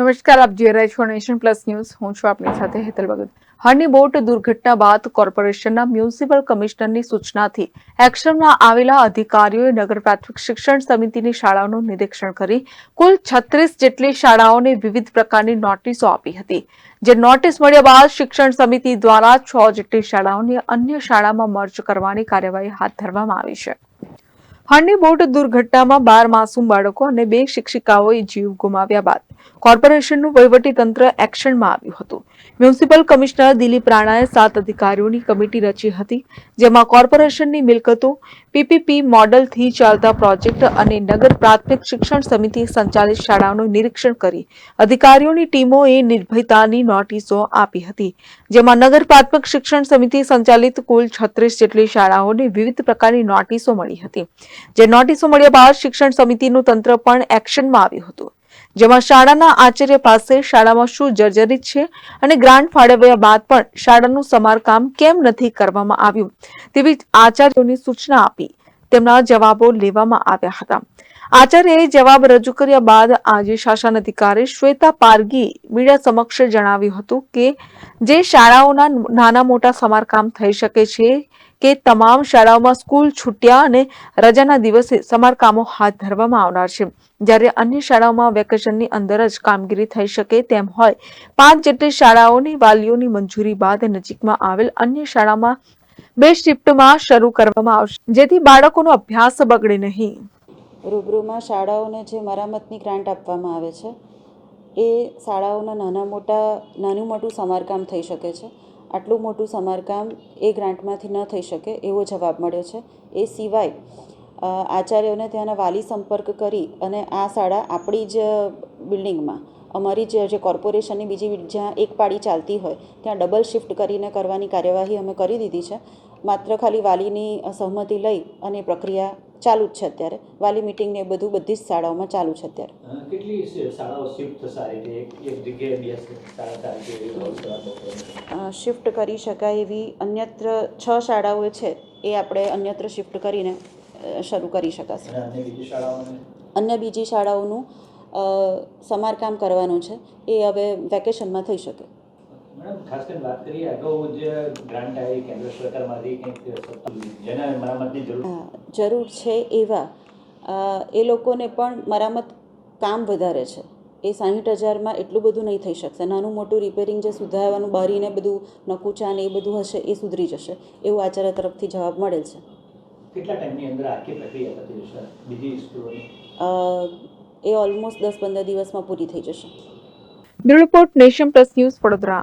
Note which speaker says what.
Speaker 1: નમસ્કાર, આપ જોઈ રહ્યા છો નેશન પ્લસ ન્યૂઝ. હું છું આપની સાથે હેતલ ભગત. હની બોટ દુર્ઘટના બાદ કોર્પોરેશનના મ્યુનિસિપલ કમિશનરની સૂચનાથી એક્શનમાં આવેલા અધિકારીઓએ નગર પ્રાથમિક શિક્ષણ સમિતિની શાળાઓનું નિરીક્ષણ કરી કુલ છત્રીસ જેટલી શાળાઓને વિવિધ પ્રકારની નોટિસો આપી હતી. જે નોટિસ મળ્યા બાદ શિક્ષણ સમિતિ દ્વારા છ જેટલી શાળાઓને અન્ય શાળામાં મર્જ કરવાની કાર્યવાહી હાથ ધરવામાં આવી છે. હની બોટ દુર્ઘટનામાં બાર માસૂમ બાળકો અને બે શિક્ષિકાઓએ જીવ ગુમાવ્યા બાદ કોર્પોરેશનનું તંત્ર એક્શનમાં આવ્યું હતું. મ્યુનિસિપલ કમિશનર દિલીપ રાણાએ સાત અધિકારીઓની કમિટી રચી હતી, જેમાં કોર્પોરેશનની મિલકતો, પીપીપી મોડલથી ચાલતા પ્રોજેક્ટ અને નગર પ્રાથમિક શિક્ષણ સમિતિ સંચાલિત શાળાઓનું નિરીક્ષણ કરી અધિકારીઓની ટીમોએ નિર્ભયતાની નોટિસો આપી હતી, જેમાં નગર પ્રાથમિક શિક્ષણ સમિતિ સંચાલિત કુલ છત્રીસ જેટલી શાળાઓને વિવિધ પ્રકારની નોટિસો મળી હતી. જે નોટિસો મળ્યા બાદ શિક્ષણ સમિતિનું તંત્ર પણ એક્શનમાં આવ્યું હતું. જેમાં શાળાના આચાર્ય પાસે શાળામાં શું જર્જરિત છે અને ગ્રાન્ટ ફાળવ્યા બાદ પણ શાળાનું સમારકામ કેમ નથી કરવામાં આવ્યું તેવી આચાર્યોની સૂચના આપી. તેમના જવાબો લેવામાં આવ્યા હતા. આચાર્યએ જવાબ રજૂ કર્યા બાદ આજે શાસન અધિકારી શ્વેતા પારગી મીડિયા સમક્ષ જણાવ્યું હતું કે જે શાળાઓના નાના મોટા સમારકામ થઈ શકે છે કે તમામ શાળાઓમાં સ્કૂલ છૂટ્યા અને રજાના દિવસે સમારકામો હાથ ધરવામાં આવનાર છે. જ્યારે અન્ય શાળાઓમાં વેકેશનની અંદર જ કામગીરી થઈ શકે તેમ હોય, પાંચ જેટલી શાળાઓની વાલીઓની મંજૂરી બાદ નજીકમાં આવેલ અન્ય શાળામાં બે શિફ્ટમાં શરૂ કરવામાં આવશે. જેથી બાળકોનો અભ્યાસ બગડે નહીં.
Speaker 2: રૂબરૂમાં શાળાઓને જે મરામતની ગ્રાન્ટ આપવામાં આવે છે એ શાળાઓના નાના મોટા, નાનું મોટું સમારકામ થઈ શકે છે. આટલું મોટું સમારકામ એ ગ્રાન્ટમાંથી ન થઈ શકે એવો જવાબ મળ્યો છે. એ સિવાય આચાર્યોને ત્યાંના વાલી સંપર્ક કરી અને આ શાળા આપણી જ બિલ્ડિંગમાં, અમારી જે જે કોર્પોરેશનની બીજી જ્યાં એક પાળી ચાલતી હોય, ત્યાં ડબલ શિફ્ટ કરીને કરવાની કાર્યવાહી અમે કરી દીધી છે. માત્ર ખાલી વાલીની સહમતી લઈ અને પ્રક્રિયા ચાલુ જ છે અત્યારે. વાલી મિટિંગ ને બધું બધી જ શાળાઓમાં ચાલુ છે અત્યારે.
Speaker 3: કેટલી શાળાઓ શિફ્ટ થશે એક જગ્યાએ?
Speaker 2: શિફ્ટ કરી શકાય એવી અન્યત્ર છ શાળાઓ છે એ આપણે અન્યત્ર શિફ્ટ કરીને શરૂ કરી શકાશે.
Speaker 3: અન્ય બીજી શાળાઓનું?
Speaker 2: સમારકામ કરવાનું છે એ હવે વેકેશનમાં થઈ શકે.
Speaker 3: મેડમ ખાસ કરીને વાત કરીએ અગાઉ જે ગ્રાન્ટ આવી કેન્દ્ર સરકારમાંથી કંઈક જેને મરામતની જરૂર
Speaker 2: હા, જરૂર છે એવા. એ લોકોને પણ મરામત કામ વધારે છે. એ સાહીઠ હજારમાં એટલું બધું નહીં થઈ શકશે. નાનું મોટું રિપેરિંગ જે સુધારવાનું બારીને બધું નકુચા ને એ બધું હશે એ સુધરી જશે. એવું આચાર્ય તરફથી જવાબ મળેલ છે.
Speaker 3: કેટલા ટાઈમની અંદર આખી પ્રક્રિયા થતી જશે બીજી સ્કૂલોની
Speaker 2: એ ઓલમોસ્ટ દસ પંદર દિવસમાં પૂરી થઈ જશે.
Speaker 1: Bureau report nation plus news Vadodara.